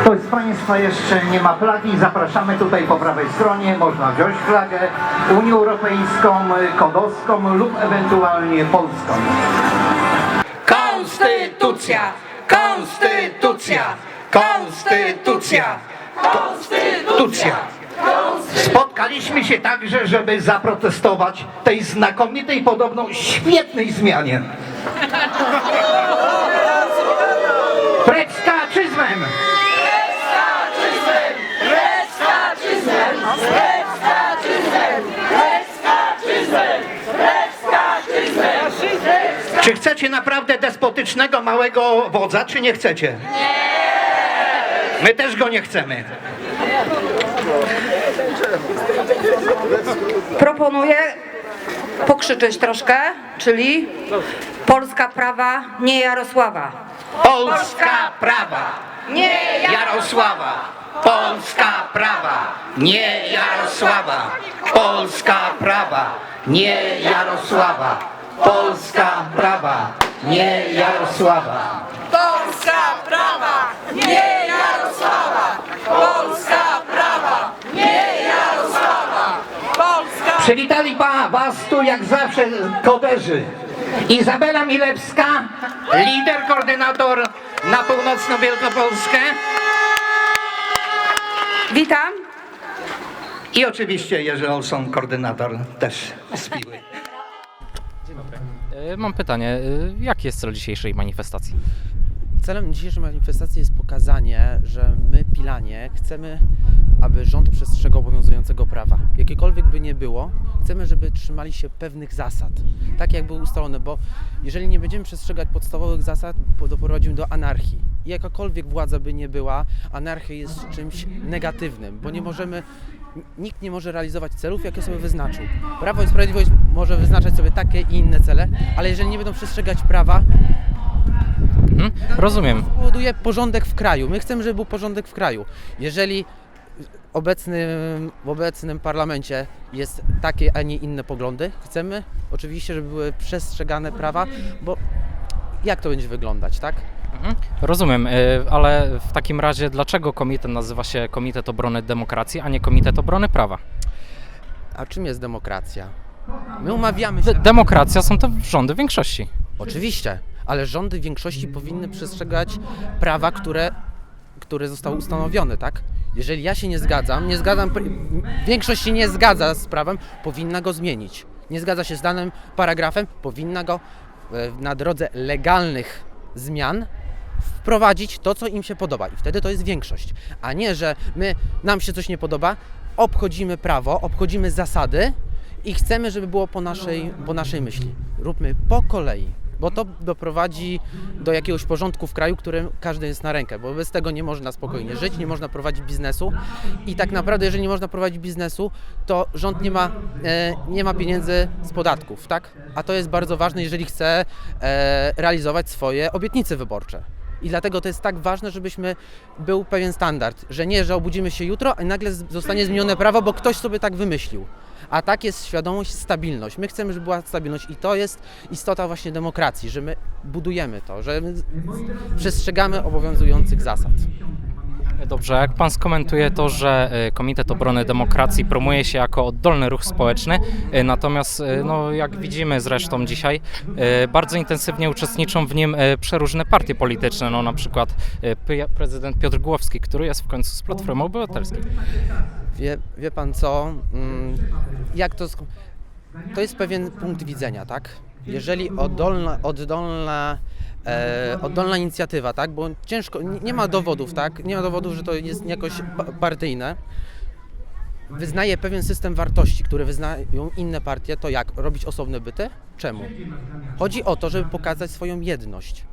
Ktoś z Państwa jeszcze nie ma flagi, zapraszamy tutaj po prawej stronie, można wziąć flagę Unią Europejską, kodowską lub ewentualnie polską. Konstytucja! Konstytucja! Konstytucja! Konstytucja! Spotkaliśmy się także, żeby zaprotestować tej znakomitej, podobno świetnej zmianie. Precz z! Czy chcecie naprawdę despotycznego małego wodza, czy nie chcecie? Nie! My też go nie chcemy. Proponuję pokrzyczeć troszkę, czyli Polska prawa, nie Jarosława. Polska prawa! Nie Jarosława! Polska prawa! Nie Jarosława! Polska prawa! Nie Jarosława! Polska prawa! Nie Jarosława! Polska prawa, nie Jarosława! Polska prawa, nie Jarosława! Polska Przywitali pa, was tu jak zawsze koderzy. Izabela Milewska, lider, koordynator na północną Wielkopolskę Witam. i oczywiście Jerzy Olson, koordynator też z Piły. E, Mam pytanie, e, jaki jest cel dzisiejszej manifestacji? Celem dzisiejszej manifestacji jest pokazanie, że my, Pilanie, chcemy, aby rząd przestrzegał obowiązującego prawa. Jakiekolwiek by nie było, chcemy, żeby trzymali się pewnych zasad, tak jak były ustalone, bo jeżeli nie będziemy przestrzegać podstawowych zasad, doprowadzimy do anarchii. I jakakolwiek władza by nie była, anarchia jest czymś negatywnym, bo nie możemy, nikt nie może realizować celów, jakie sobie wyznaczył. Prawo i Sprawiedliwość może wyznaczać sobie takie i inne cele, ale jeżeli nie będą przestrzegać prawa, Mhm. Rozumiem. powoduje porządek w kraju. My chcemy, żeby był porządek w kraju. Jeżeli obecnym, w obecnym parlamencie jest takie, a nie inne poglądy, chcemy oczywiście, żeby były przestrzegane prawa, bo jak to będzie wyglądać, tak? Mhm. Rozumiem, e, ale w takim razie dlaczego komitet nazywa się Komitet Obrony Demokracji, a nie Komitet Obrony Prawa? A czym jest demokracja? My umawiamy się. D- demokracja są to rządy większości. Oczywiście, ale rządy większości powinny przestrzegać prawa, które, które zostały ustanowione, tak? Jeżeli ja się nie zgadzam, nie zgadzam, większość się nie zgadza z prawem, powinna go zmienić. Nie zgadza się z danym paragrafem, powinna go e, na drodze legalnych zmian wprowadzić to, co im się podoba. I wtedy to jest większość. A nie, że my, nam się coś nie podoba, obchodzimy prawo, obchodzimy zasady i chcemy, żeby było po naszej, po naszej myśli. Róbmy po kolei, bo to doprowadzi do jakiegoś porządku w kraju, którym każdy jest na rękę, bo bez tego nie można spokojnie żyć, nie można prowadzić biznesu i tak naprawdę, jeżeli nie można prowadzić biznesu, to rząd nie ma, e, nie ma pieniędzy z podatków, tak? A to jest bardzo ważne, jeżeli chce e, realizować swoje obietnice wyborcze. I dlatego to jest tak ważne, żebyśmy był pewien standard, że nie, że obudzimy się jutro, a nagle zostanie zmienione prawo, bo ktoś sobie tak wymyślił. A tak jest świadomość, stabilność. My chcemy, żeby była stabilność i to jest istota właśnie demokracji, że my budujemy to, że my przestrzegamy obowiązujących zasad. Dobrze, jak pan skomentuje to, że e, Komitet Obrony Demokracji promuje się jako oddolny ruch społeczny, e, natomiast e, no, jak widzimy zresztą dzisiaj, e, bardzo intensywnie uczestniczą w nim e, przeróżne partie polityczne, no na przykład e, prezydent Piotr Głowski, który jest w końcu z Platformy Obywatelskiej. Wie, wie pan co? Mm, Jak to. To jest pewien punkt widzenia, tak? Jeżeli oddolna, oddolna, e, oddolna inicjatywa, tak? Bo ciężko, nie, nie ma dowodów, tak? Nie ma dowodów, że to jest jakoś pa- partyjne. Wyznaje pewien system wartości, które wyznają inne partie, to jak? Robić osobne byty? Czemu? Chodzi o to, żeby pokazać swoją jedność.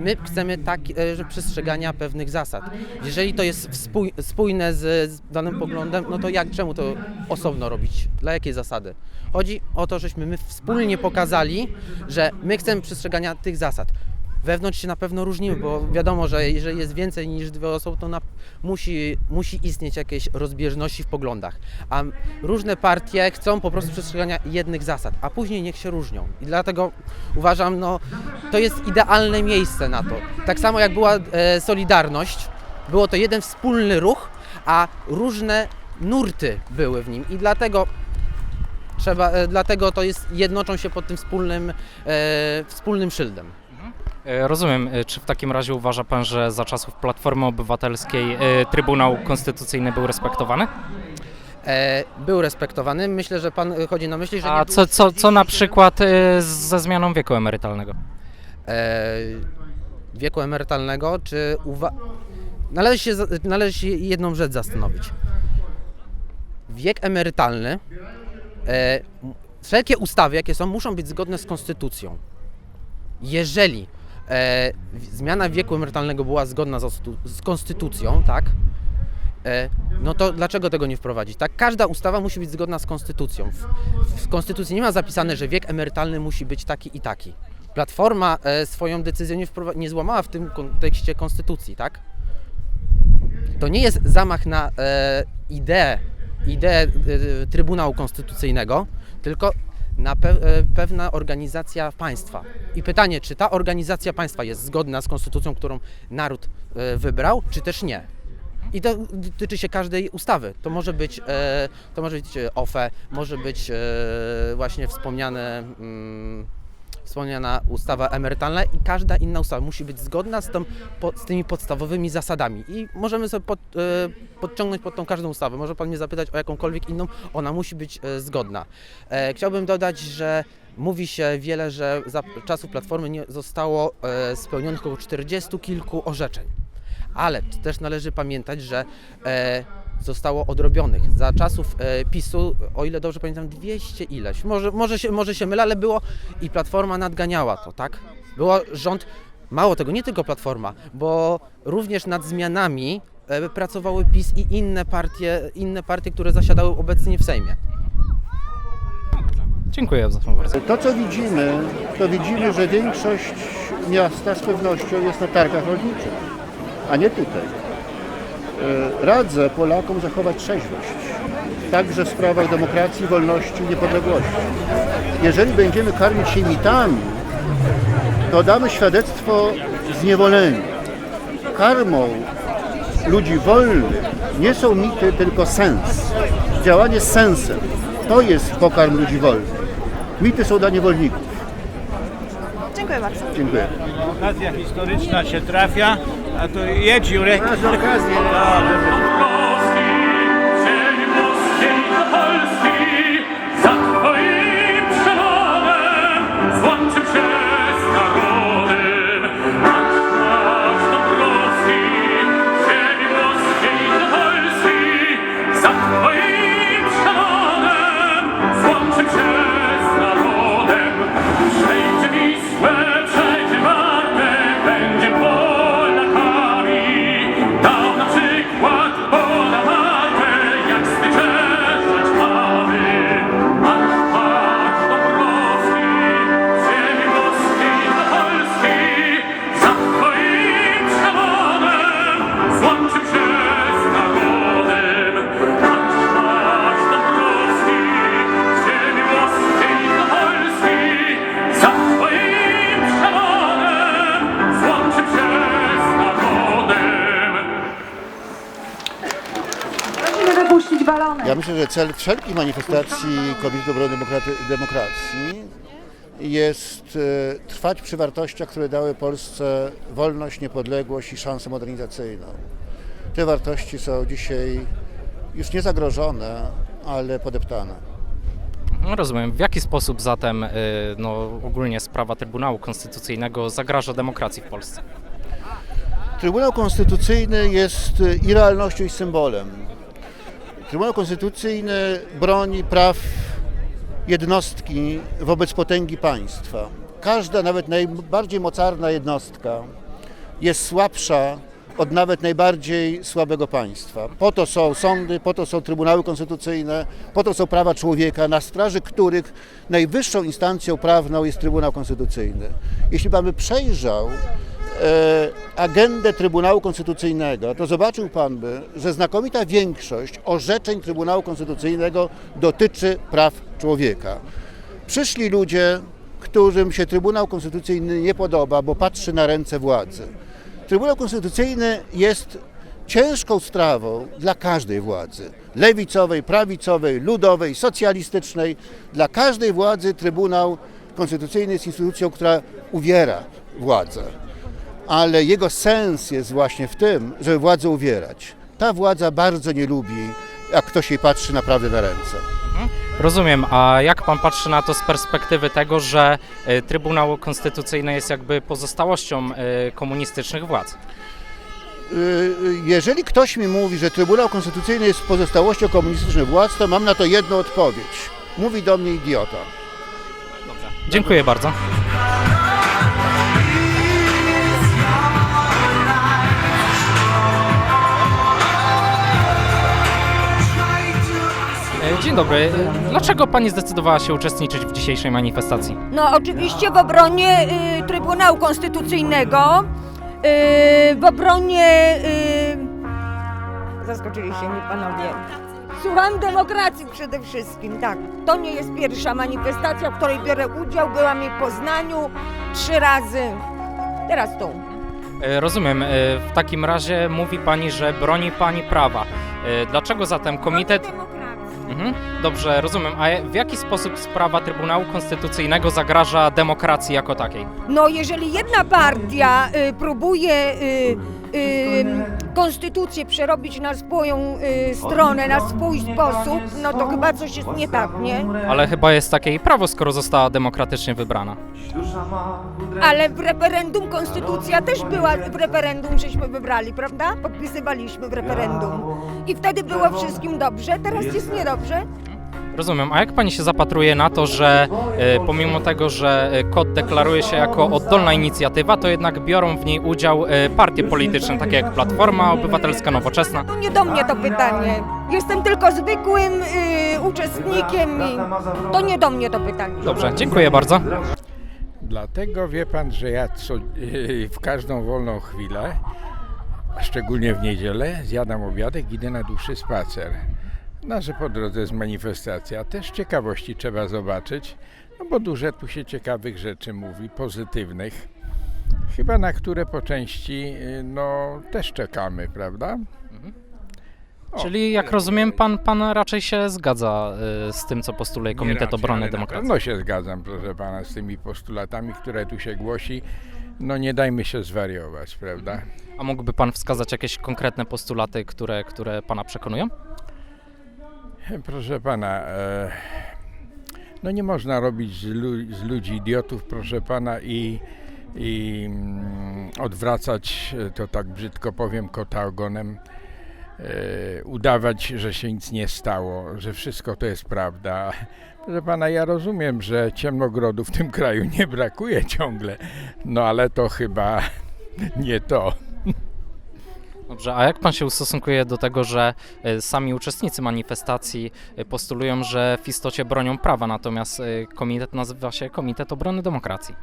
My chcemy tak, e, że przestrzegania pewnych zasad. Jeżeli to jest spójne z, z danym poglądem, no to jak, czemu to osobno robić? Dla jakiej zasady? Chodzi o to, żeśmy my wspólnie pokazali, że my chcemy przestrzegania tych zasad. Wewnątrz się na pewno różnimy, bo wiadomo, że jeżeli jest więcej niż dwie osoby, to na, musi, musi istnieć jakieś rozbieżności w poglądach. A różne partie chcą po prostu przestrzegania jednych zasad, a później niech się różnią. I dlatego uważam, no, to jest idealne miejsce na to. Tak samo jak była e, Solidarność, Było to jeden wspólny ruch, a różne nurty były w nim i dlatego trzeba, e, dlatego to jest, jednoczą się pod tym wspólnym, e, wspólnym szyldem. E, Rozumiem. E, Czy w takim razie uważa pan, że za czasów Platformy Obywatelskiej e, Trybunał Konstytucyjny był respektowany? Był respektowany. Myślę, że pan chodzi na myśli, że A co, co, co na 40, przykład ze zmianą wieku emerytalnego? wieku emerytalnego, czy uwa- należy, się, należy się jedną rzecz zastanowić. Wiek emerytalny, wszelkie ustawy, jakie są, muszą być zgodne z konstytucją. Jeżeli e, zmiana wieku emerytalnego była zgodna z, z konstytucją, tak, e, no to dlaczego tego nie wprowadzić? Tak, każda ustawa musi być zgodna z konstytucją. W, w konstytucji nie ma zapisane, że wiek emerytalny musi być taki i taki. Platforma e, swoją decyzją nie, nie złamała w tym kontekście konstytucji, tak? To nie jest zamach na e, ideę, ideę e, Trybunału Konstytucyjnego, tylko na pe- e, pewna organizacja państwa. I pytanie, czy ta organizacja państwa jest zgodna z konstytucją, którą naród e, wybrał, czy też nie. I to dotyczy się każdej ustawy. To może być, e, to może być OFE, może być właśnie wspomniane, mm, wspomniana ustawa emerytalna i każda inna ustawa musi być zgodna z, tą, po, z tymi podstawowymi zasadami. I możemy sobie pod, e, podciągnąć pod tą każdą ustawę. Może Pan mnie zapytać o jakąkolwiek inną, ona musi być e, zgodna. E, chciałbym dodać, że mówi się wiele, że za czasów Platformy nie zostało e, spełnionych około 40 kilku orzeczeń. Ale też należy pamiętać, że zostało odrobionych za czasów e, PiSu, o ile dobrze pamiętam, 200 ileś. Może, może, się, może się mylę, ale było i Platforma nadganiała to, tak? Było rząd, mało tego, nie tylko Platforma, bo również nad zmianami e, pracowały PiS i inne partie, inne partie, które zasiadały obecnie w Sejmie. Dziękuję za bardzo. To, co widzimy, to widzimy, że większość miasta z pewnością jest na targach rolniczych, a nie tutaj. E, Radzę Polakom zachować trzeźwość, także w sprawach demokracji, wolności niepodległości. Jeżeli będziemy karmić się mitami, to damy świadectwo zniewolenia. Karmą ludzi wolnych nie są mity, tylko sens. Działanie z sensem. To jest pokarm ludzi wolnych. Mity są dla niewolników. Dziękuję bardzo. Dziękuję. okazja historyczna się trafia, a to jedź Jurek. Masz okazję. Myślę, że cel wszelkich manifestacji Komitetu Obrony Demokracji jest e, trwać przy wartościach, które dały Polsce wolność, niepodległość i szansę modernizacyjną. Te wartości są dzisiaj już nie zagrożone, ale podeptane. No, Rozumiem. W jaki sposób zatem y, no, ogólnie sprawa Trybunału Konstytucyjnego zagraża demokracji w Polsce? Trybunał Konstytucyjny jest e, i realnością, i symbolem. Trybunał Konstytucyjny broni praw jednostki wobec potęgi państwa. Każda, nawet najbardziej mocarna jednostka jest słabsza od nawet najbardziej słabego państwa. Po to są sądy, po to są trybunały konstytucyjne, po to są prawa człowieka, na straży których najwyższą instancją prawną jest Trybunał Konstytucyjny. Jeśli pan by przejrzał agendę Trybunału Konstytucyjnego, to zobaczył Pan by, że znakomita większość orzeczeń Trybunału Konstytucyjnego dotyczy praw człowieka. Przyszli ludzie, którym się Trybunał Konstytucyjny nie podoba, bo patrzy na ręce władzy. Trybunał Konstytucyjny jest ciężką sprawą dla każdej władzy lewicowej, prawicowej, ludowej, socjalistycznej. Dla każdej władzy Trybunał Konstytucyjny jest instytucją, która uwiera władzę. Ale jego sens jest właśnie w tym, żeby władzę uwierać. Ta władza bardzo nie lubi, jak ktoś jej patrzy naprawdę na ręce. Rozumiem, a jak pan patrzy na to z perspektywy tego, że e, Trybunał Konstytucyjny jest jakby pozostałością e, komunistycznych władz? Y, Jeżeli ktoś mi mówi, że Trybunał Konstytucyjny jest pozostałością komunistycznych władz, to mam na to jedną odpowiedź. Mówi do mnie idiota. Dziękuję bardzo. Dzień dobry. Dlaczego pani zdecydowała się uczestniczyć w dzisiejszej manifestacji? No oczywiście w obronie y, Trybunału Konstytucyjnego, y, w obronie... Y, zaskoczyliście mnie panowie. Słucham demokracji przede wszystkim, tak. To nie jest pierwsza manifestacja, w której biorę udział. Byłam jej w Poznaniu trzy razy. Teraz tu. E, Rozumiem. E, W takim razie mówi pani, że broni pani prawa. E, Dlaczego zatem komitet... Demokracji. Mhm, dobrze, rozumiem. A w jaki sposób sprawa Trybunału Konstytucyjnego zagraża demokracji jako takiej? No jeżeli jedna partia y, próbuje y, y, konstytucję przerobić na swoją y, stronę, na swój sposób, no to chyba coś jest nie tak, nie? Ale chyba jest takie jej prawo, skoro została demokratycznie wybrana. Ale w referendum konstytucja też była, w referendum żeśmy wybrali, prawda? Podpisywaliśmy w referendum. I wtedy było wszystkim dobrze, teraz jest niedobrze. Rozumiem. A jak pani się zapatruje na to, że e, pomimo tego, że e, KOD deklaruje się jako oddolna inicjatywa, to jednak biorą w niej udział e, partie polityczne, takie jak Platforma Obywatelska, Nowoczesna? To nie do mnie to pytanie. Jestem tylko zwykłym y, uczestnikiem i to nie do mnie to pytanie. Dobrze, dziękuję bardzo. Dlatego wie pan, że ja co, w każdą wolną chwilę, a szczególnie w niedzielę, zjadam obiadek, idę na dłuższy spacer. No, że po drodze jest manifestacja. Też ciekawości trzeba zobaczyć, no bo dużo tu się ciekawych rzeczy mówi, pozytywnych. Chyba na które po części y, no, też czekamy, prawda? O, Czyli jak rozumiem, pan, pan raczej się zgadza e, z tym, co postuluje Komitet raczej, Obrony Demokracji. Na pewno się zgadzam, proszę pana, z tymi postulatami, które tu się głosi. No nie dajmy się zwariować, prawda? A mógłby pan wskazać jakieś konkretne postulaty, które, które pana przekonują? Proszę pana, e, no nie można robić z, lu- z ludzi idiotów, proszę pana, i, i mm, odwracać, to tak brzydko powiem, kota ogonem, e, udawać, że się nic nie stało, że wszystko to jest prawda. Proszę pana, ja rozumiem, że ciemnogrodów w tym kraju nie brakuje ciągle, no ale to chyba nie to. Dobrze, a jak pan się ustosunkuje do tego, że e, sami uczestnicy manifestacji e, postulują, że w istocie bronią prawa, natomiast e, komitet nazywa się Komitet Obrony Demokracji?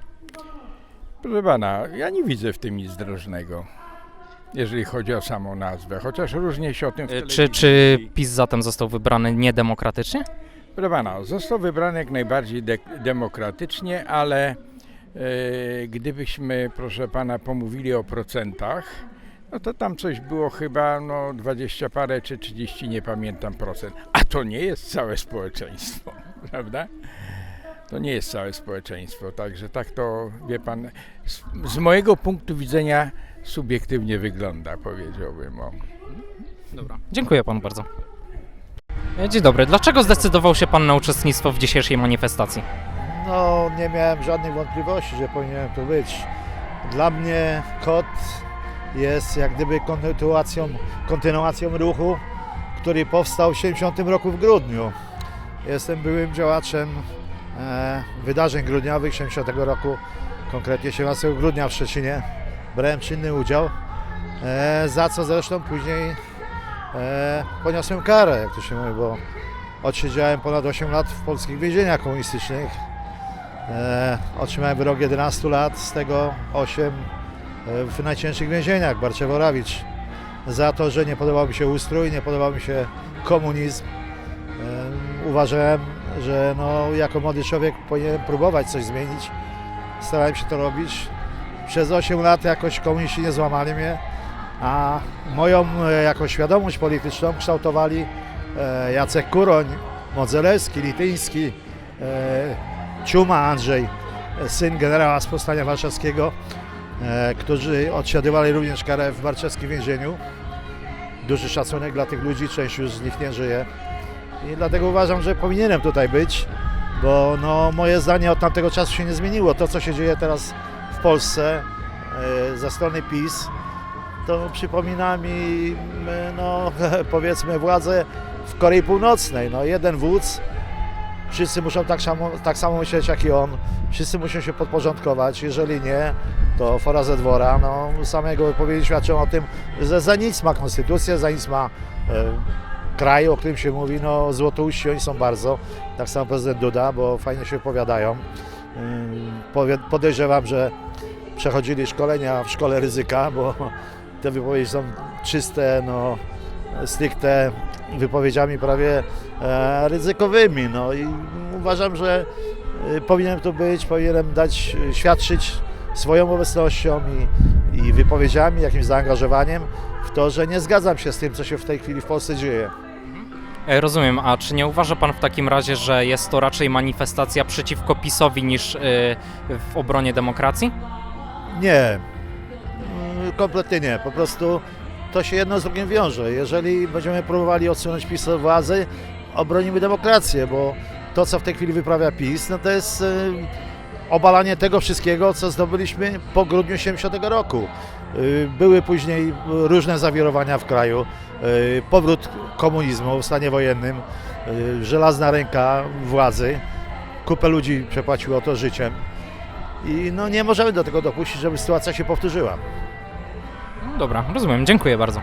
Proszę pana, ja nie widzę w tym nic drożnego, jeżeli chodzi o samą nazwę, chociaż różnie się o tym w Czy, telewizji czy mówi. PiS zatem został wybrany niedemokratycznie? Proszę pana, został wybrany jak najbardziej de- demokratycznie, ale e, gdybyśmy, proszę pana, pomówili o procentach, no to tam coś było chyba no 20 parę czy 30, nie pamiętam procent. A to nie jest całe społeczeństwo, prawda? To nie jest całe społeczeństwo, także tak to, wie pan, z, z mojego punktu widzenia subiektywnie wygląda, powiedziałbym. O. Dobra. Dziękuję panu bardzo. E, Dzień dobry. Dlaczego zdecydował się pan na uczestnictwo w dzisiejszej manifestacji? No, nie miałem żadnych wątpliwości, że powinienem tu być. Dla mnie KOT jest jak gdyby kontynuacją, kontynuacją ruchu, który powstał w 70 roku w grudniu. Jestem byłym działaczem e, wydarzeń grudniowych 70 roku, konkretnie 17 grudnia w Szczecinie. Brałem czynny udział, e, za co zresztą później e, poniosłem karę, jak to się mówi, bo odsiedziałem ponad 8 lat w polskich więzieniach komunistycznych. E, otrzymałem wyrok 11 lat, z tego 8 e, w najcięższych więzieniach, Barczewo-Rawicz. Za to, że nie podobał mi się ustrój, nie podobał mi się komunizm. Uważałem, że no, jako młody człowiek powinienem próbować coś zmienić. Starałem się to robić. Przez 8 lat jakoś komuniści nie złamali mnie, a moją e, jako świadomość polityczną kształtowali e, Jacek Kuroń, Modzelewski, Lityński, e, Ciuma Andrzej, syn generała z Powstania Warszawskiego, którzy odsiadywali również karę w warszawskim więzieniu. Duży szacunek dla tych ludzi, część już z nich nie żyje. I dlatego uważam, że powinienem tutaj być, bo no, moje zdanie od tamtego czasu się nie zmieniło. To, co się dzieje teraz w Polsce e, ze strony PiS, to przypomina mi, no, powiedzmy, władzę w Korei Północnej. No, jeden wódz, wszyscy muszą tak samo, tak samo myśleć jak i on, wszyscy muszą się podporządkować, jeżeli nie, to fora ze dwora. No, same jego wypowiedzi świadczą o tym, że za nic ma konstytucję, za nic ma e, kraj, o którym się mówi, no złotouści oni są bardzo, tak samo prezydent Duda, bo fajnie się wypowiadają. Powie- Podejrzewam, że przechodzili szkolenia w szkole ryzyka, bo te wypowiedzi są czyste, no stricte wypowiedziami prawie e, ryzykowymi. No i uważam, że e, powinienem tu być, powinienem dać, e, świadczyć swoją obecnością i, i wypowiedziami, jakimś zaangażowaniem w to, że nie zgadzam się z tym, co się w tej chwili w Polsce dzieje. Rozumiem, a czy nie uważa pan w takim razie, że jest to raczej manifestacja przeciwko PiSowi niż w obronie demokracji? Nie, Mm, kompletnie nie. Po prostu to się jedno z drugim wiąże. Jeżeli będziemy próbowali odsunąć PiS od władzy, obronimy demokrację, bo to, co w tej chwili wyprawia PiS, no to jest y, obalanie tego wszystkiego, co zdobyliśmy po grudniu 70 roku. Y, Były później różne zawirowania w kraju, y, powrót komunizmu w stanie wojennym, żelazna ręka władzy, kupę ludzi przepłaciło to życiem. I no nie możemy do tego dopuścić, żeby sytuacja się powtórzyła. Dobra, rozumiem, dziękuję bardzo.